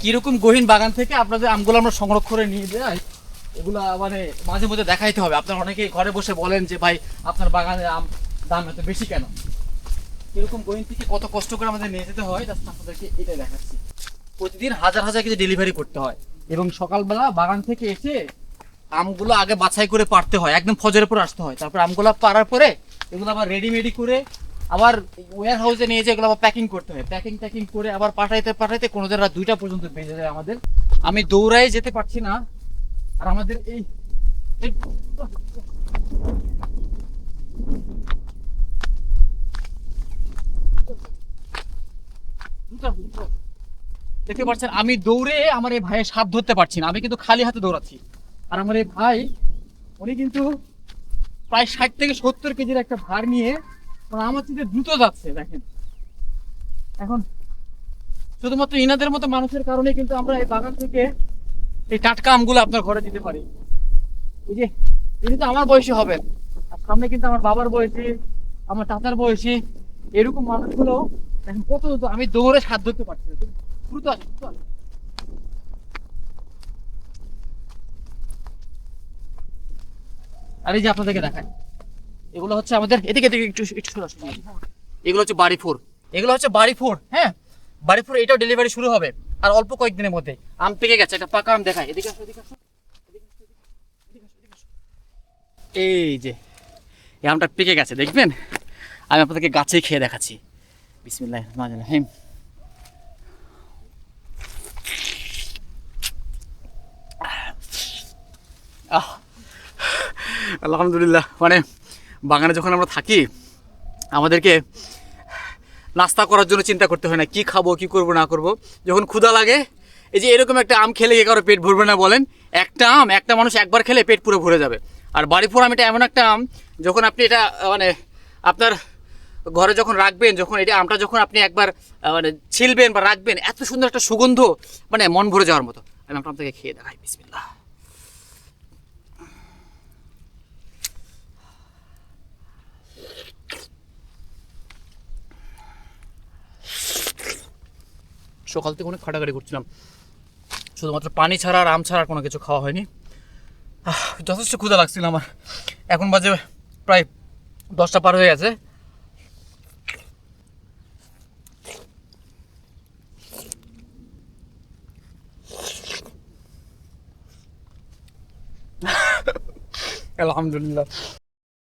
কীরকম গহীন বাগান থেকে আপনাদের আমগুলো আমরা সংরক্ষণ করে নিয়ে যাই, এগুলা মানে মাঝে মধ্যে দেখাইতে হবে। আপনারা অনেকেই ঘরে বসে বলেন যে, ভাই, আপনার বাগানের আম দাম এত বেশি কেন? এরকম গহীন থেকে কত কষ্ট করে আমাদের নিয়ে যেতে হয়, জাস্ট আপনাদেরকে এটা দেখাচ্ছি। প্রতিদিন হাজার হাজার কেজি ডেলিভারি করতে হয় এবং সকালবেলা বাগান থেকে এসে আমগুলো আগে বাছাই করে পারতে হয়, একদম ফজরের পর আসতে হয়। তারপর আমগুলো পারার পরে এগুলো আবার রেডিমেডি করে আবার ওয়ার হাউসে নিয়ে যেয়ে আবার প্যাকিং করতে হয়। প্যাকিং ট্যাকিং করে আবার পাঠাইতে পাঠাইতে কোনো দিন রাত দুইটা পর্যন্ত বেজে যায় আমাদের। আমি দৌড়াই যেতে পারছি না। আর আমাদের এই। দেখতে পাচ্ছেন, আমি দৌড়ে আমার এই ভাইয়ের সাপ ধরতে পারছি না। আমি কিন্তু খালি হাতে দৌড়াচ্ছি। আর আমার এই ভাই, উনি কিন্তু প্রায় ষাট থেকে সত্তর কেজির একটা ভার নিয়ে আমার থেকে দ্রুত যাচ্ছে, দেখেন। এখন শুধুমাত্র ইনাদের মতো মানুষের কারণে কিন্তু আমরা এই বাগান থেকে এই টাটকা আমগুলো আপনার ঘরে দিতে পারি। এই যে ইনি তো আমার বয়সী হবেন আর সামনে কিন্তু আমার বাবার বয়সী, আমার চাচার বয়সী, এরকম মানুষগুলো, দেখেন কত দ্রুত, আমি দৌড়ে সাত ধরতে পারছি না দ্রুত আসে দ্রুত আসে। আর যে আপনাদেরকে দেখায় এগুলো হচ্ছে আমাদের, এদিকে এদিকে একটু একটু। এগুলো হচ্ছে বাড়ি ফোর। এগুলো হচ্ছে বাড়ি ফোর হ্যাঁ? বাড়ি ফোর, এটাও ডেলিভারি শুরু হবে, আর অল্প কয়েকদিনের মধ্যে। আম পেকে গেছে, একটা পাকা আম দেখায় এদিকে আসো এদিকে আসো। এই যে, এই আমটা পেকে গেছে, দেখবেন? আমি আপনাদেরকে গাছেই খেয়ে দেখাচ্ছি। বিসমিল্লাহ রহমান রহিম। আহ। আলহামদুলিল্লাহ মানে বাগানে যখন আমরা থাকি, আমাদেরকে নাস্তা করার জন্য চিন্তা করতে হয় না, কি খাব, কি করব, না করব। যখন ক্ষুধা লাগে, এই যে এরকম একটা আম খেলে কে কারও পেট ভরবে না বলেন? একটা আম, একটা মানুষ একবার খেলে পেট পুরো ভরে যাবে। আর বাড়িপুর আম এটা এমন একটা আম, যখন আপনি এটা মানে আপনার ঘরে যখন রাখবেন, যখন এটা আমটা যখন আপনি একবার মানে ছিলবেন বা রাখবেন, এত সুন্দর একটা সুগন্ধ মানে মন ভরে যাওয়ার মতো। আমি আমটা আপনাকে খেয়ে দেখাই, বিসমিল্লাহ। সকাল থেকে অনেক খাটাখাটি করছিলাম। শুধুমাত্র পানি ছাড়া আর আম ছাড়া আর কোনো কিছু খাওয়া হয়নি। যথেষ্ট ক্ষুধা লাগছিল আমার। এখন বাজে প্রায় দশটা পার হয়ে গেছে। আলহামদুলিল্লাহ।